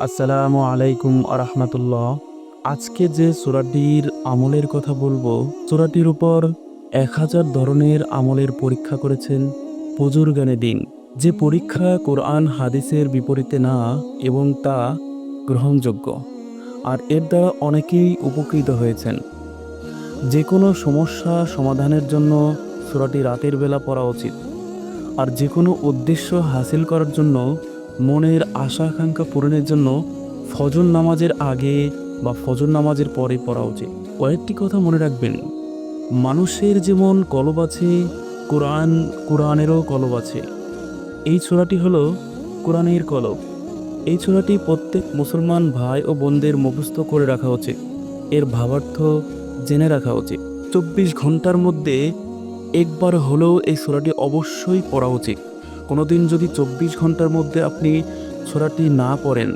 আসসালামু আলাইকুম আরহামাতুল্লাহ। আজকে যে সূরাটির আমলের কথা বলব, সূরাটির উপর এক হাজার ধরনের আমলের পরীক্ষা করেছেন বুজুর্গানে দিন। যে পরীক্ষা কোরআন হাদিসের বিপরীতে না, এবং তা গ্রহণযোগ্য। আর এর দ্বারা অনেকেই উপকৃত হয়েছেন। যে কোনো সমস্যা সমাধানের জন্য সূরাটি রাতের বেলা পড়া উচিত। আর যে কোনো উদ্দেশ্য হাসিল করার জন্য মনের আশা আকাঙ্ক্ষা পূরণের জন্য ফজর নামাজের আগে বা ফজর নামাজের পরে পড়া উচিত। কয়েকটি কথা মনে রাখবেন। মানুষের যেমন কলব আছে, কোরআন, কোরআনেরও কলব আছে। এই ছোড়াটি হলো কোরআনের কলব। এই ছোড়াটি প্রত্যেক মুসলমান ভাই ও বোনদের মুখস্থ করে রাখা উচিত। এর ভাবার্থ জেনে রাখা উচিত। চব্বিশ ঘণ্টার মধ্যে একবার হলেও এই ছোড়াটি অবশ্যই পড়া উচিত। কোনোদিন যদি চব্বিশ ঘণ্টার মধ্যে আপনি ছোড়াটি না পড়েন,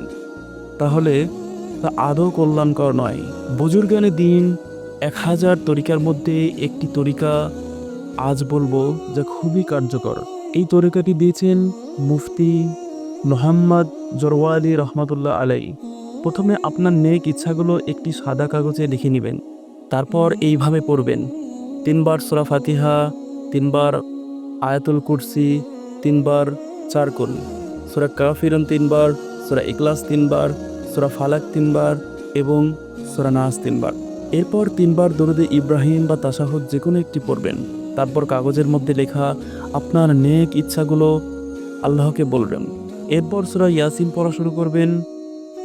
তাহলে তা আদৌ কল্যাণকর নয়। বুজুর্গানে দিন এক হাজার তরিকার মধ্যে একটি তরিকা আজ বলব যা খুবই কার্যকর। এই তরিকাটি দিয়েছেন মুফতি মোহাম্মদ জরওয়ালি রহমতুল্লাহ আলাই। প্রথমে আপনার নেক ইচ্ছাগুলো একটি সাদা কাগজে লিখে নেবেন, তারপর এইভাবে পড়বেন। তিনবার সোরা ফাতিহা, তিনবার আয়াতুল কুরসি তিনবার চারকুল সোরা কাফিরন তিনবার, সোরা ইকলাস তিনবার, সোরা ফালাক তিনবার এবং সোরা নাস তিনবার। এরপর তিনবার দরুদে ইব্রাহিম বা তাসাহুদ যে কোনো একটি পড়বেন। তারপর কাগজের মধ্যে লেখা আপনার নেক ইচ্ছাগুলো আল্লাহকে বলবেন। এরপর সোরা ইয়াসিন পড়া শুরু করবেন।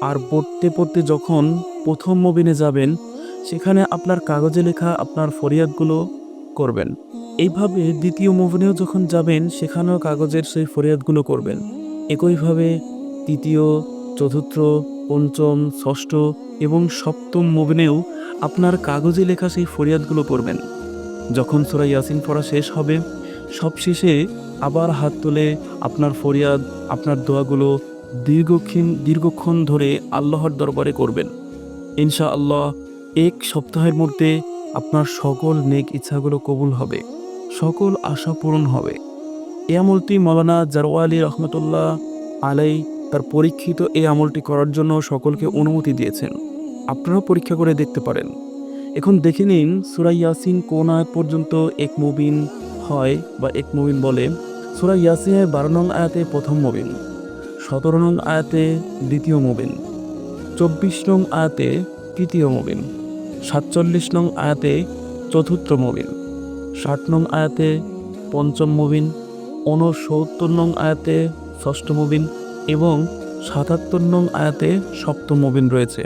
আর পড়তে পড়তে যখন প্রথম মবিনে যাবেন, সেখানে আপনার কাগজে লেখা আপনার ফরিয়াদগুলো করবেন। এইভাবে দ্বিতীয় মুভিনেও যখন যাবেন, সেখানেও কাগজের সেই ফরিয়াদগুলো করবেন। একইভাবে তৃতীয়, চতুর্থ, পঞ্চম, ষষ্ঠ এবং সপ্তম মুভিনেও আপনার কাগজে লেখা সেই ফরিয়াদগুলো করবেন যখন সুরা ইয়াসিন পড়া শেষ হবে, সবশেষে আবার হাত তুলে আপনার ফরিয়াদ, আপনার দোয়াগুলো দীর্ঘক্ষণ দীর্ঘক্ষণ ধরে আল্লাহর দরবারে করবেন। ইনশা আল্লাহ এক সপ্তাহের মধ্যে আপনার সকল নেক ইচ্ছাগুলো কবুল হবে। সকল আশা পূরণ হবে। এই আমলটি মৌলানা জারওয়ালি রহমতুল্লাহ আলাই তার পরীক্ষিত এই আমলটি করার জন্য সকলকে অনুমতি দিয়েছেন। আপনারাও পরীক্ষা করে দেখতে পারেন। এখন দেখে নিন সুরাই ইয়াসিন কোন আয়াত পর্যন্ত এক মুবিন হয় বা এক মুবিন বলে। সুরাই ইয়াসিনের বারো নং আয়াতে প্রথম মুবিন সতেরো নং আয়াতে দ্বিতীয় মুবিন চব্বিশ নং আয়াতে তৃতীয় মুবিন সাতচল্লিশ নং আয়াতে চতুর্থ মুবিন ষাট নং আয়াতে পঞ্চম মুবিন, ঊনসত্তর নং আয়াতে ষষ্ঠ মুবিন এবং সাতাত্তর নং আয়াতে সপ্তম মুবিন রয়েছে।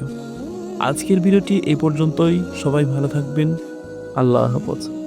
আজকের ভিডিওটি এ পর্যন্তই। সবাই ভালো থাকবেন। আল্লাহ হাফজ।